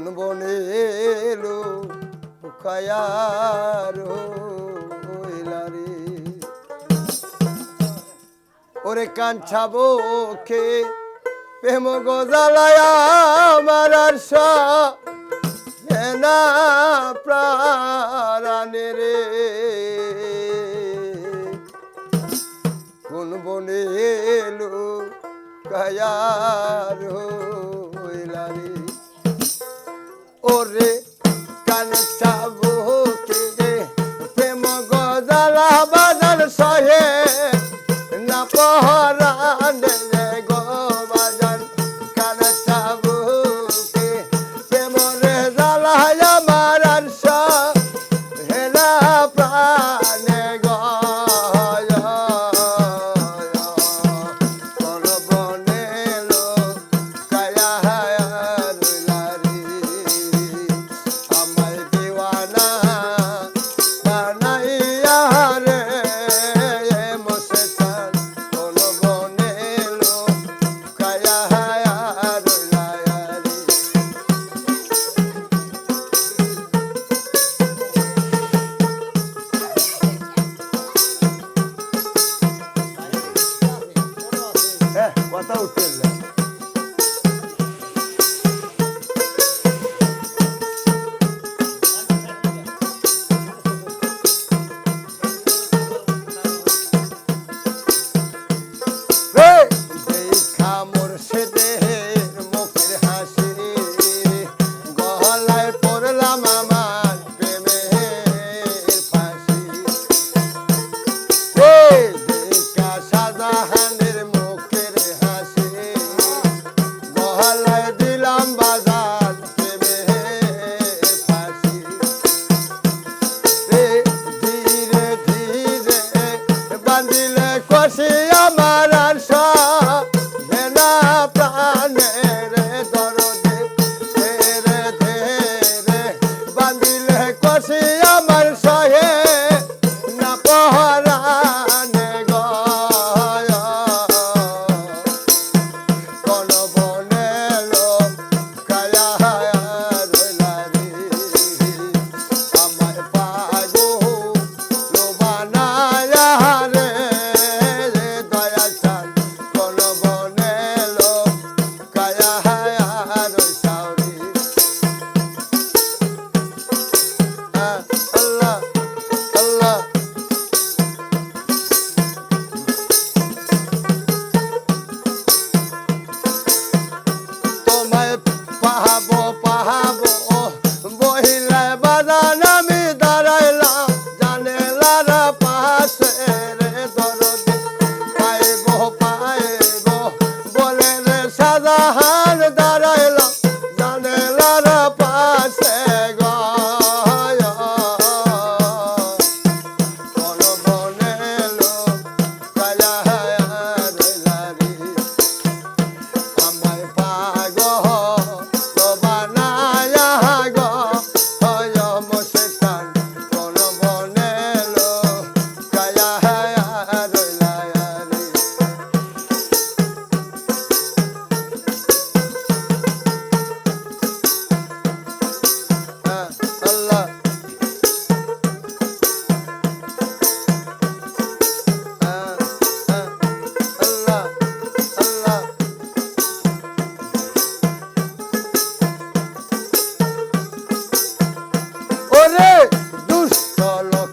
মন বনে এলো কায়ারো ওরে কাঞ্ছা বোখে, প্রেম গজালায় আমার আর প্রাণে রে। কোন বনে এলো কায়ার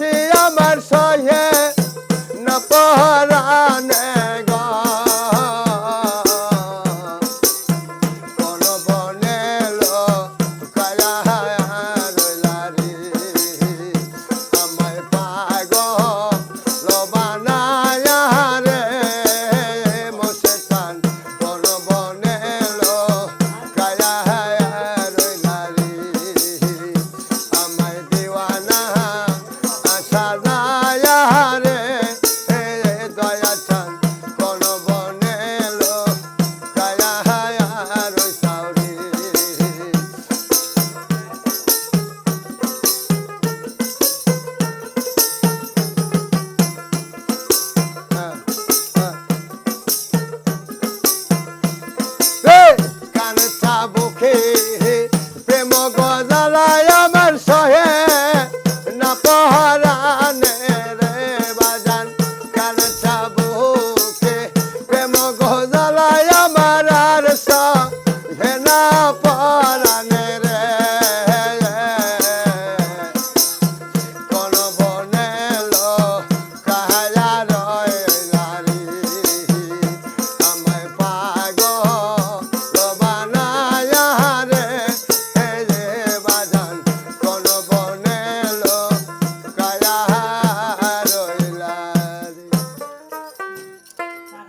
আছি আমার সহে না পহর মহারাজ